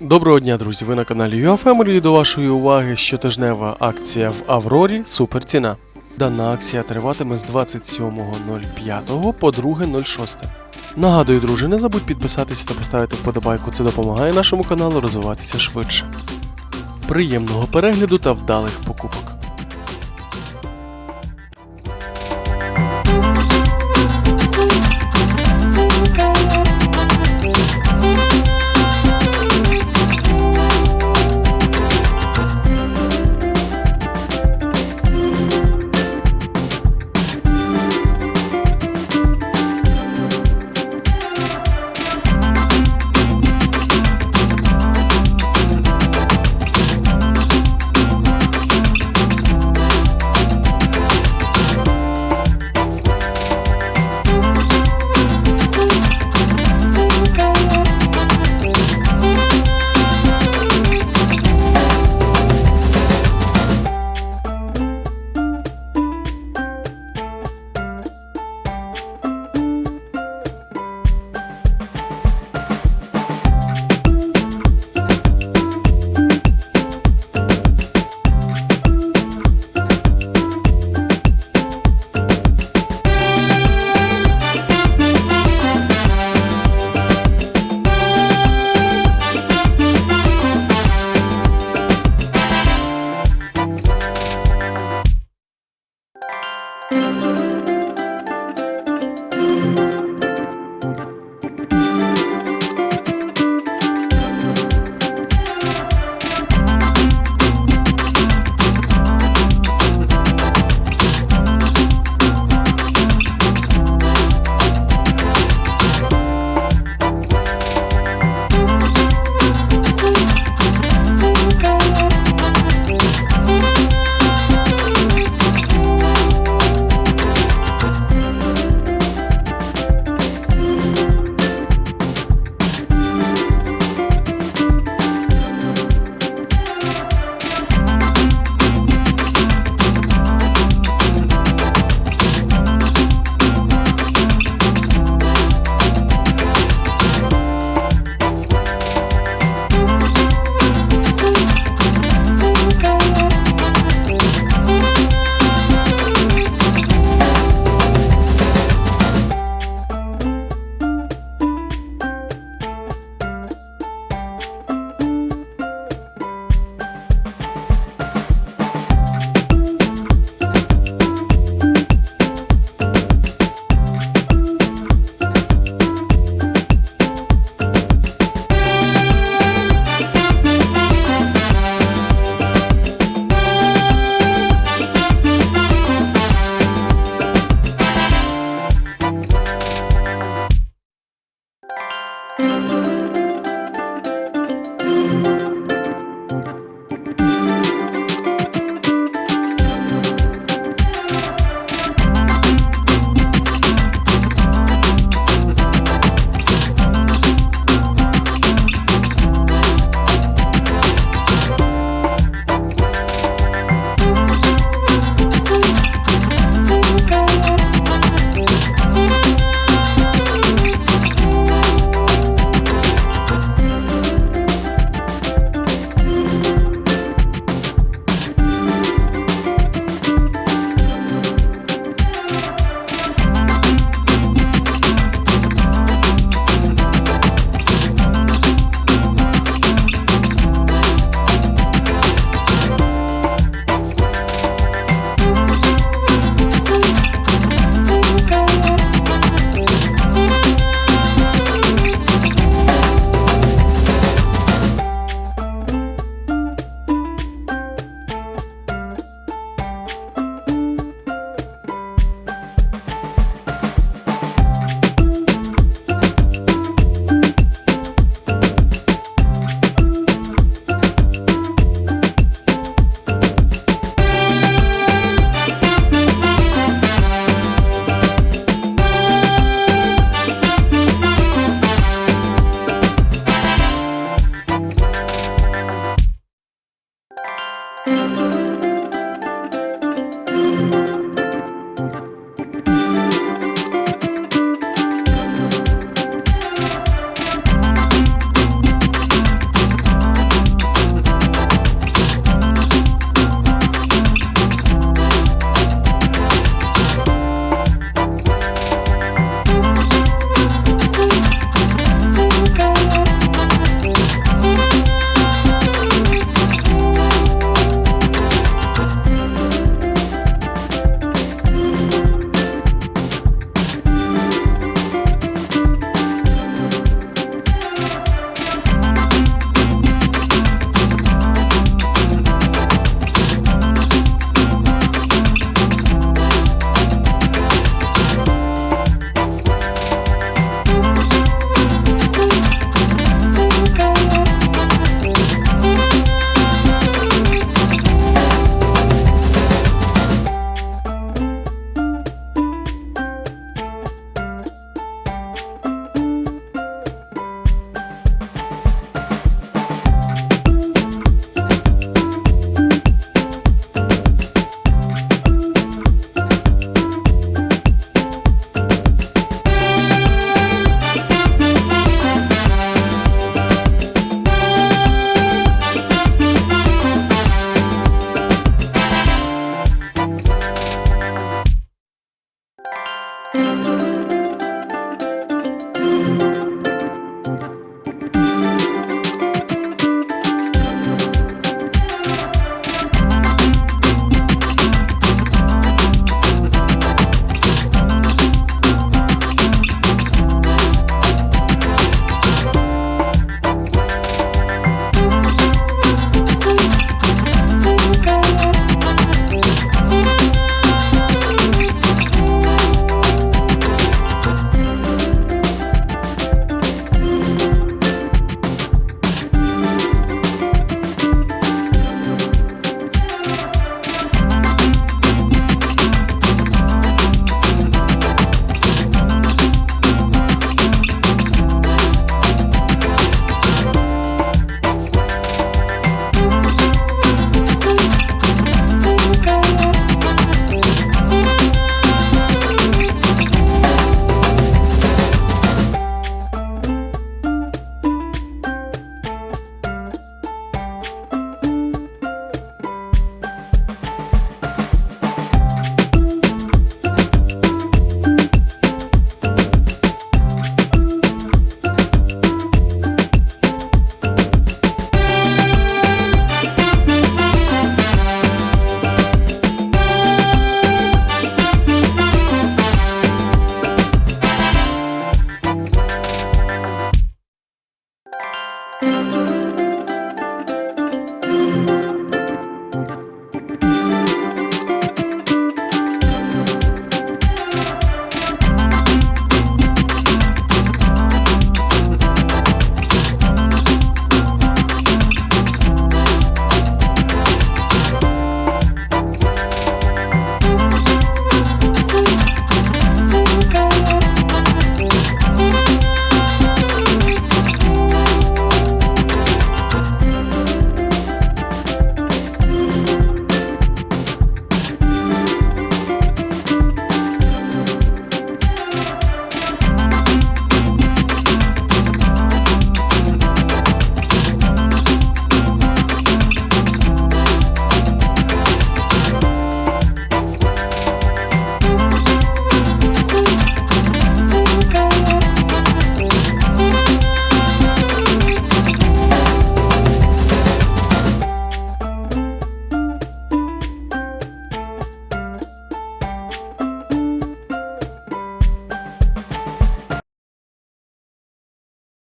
Доброго дня, друзі! Ви на каналі UAFamily і до вашої уваги щотижнева акція в Аврорі Суперціна. Дана акція триватиме з 27.05 по 2.06. Нагадую, друже, не забудь підписатися та поставити вподобайку, це допомагає нашому каналу розвиватися швидше. Приємного перегляду та вдалих покупок.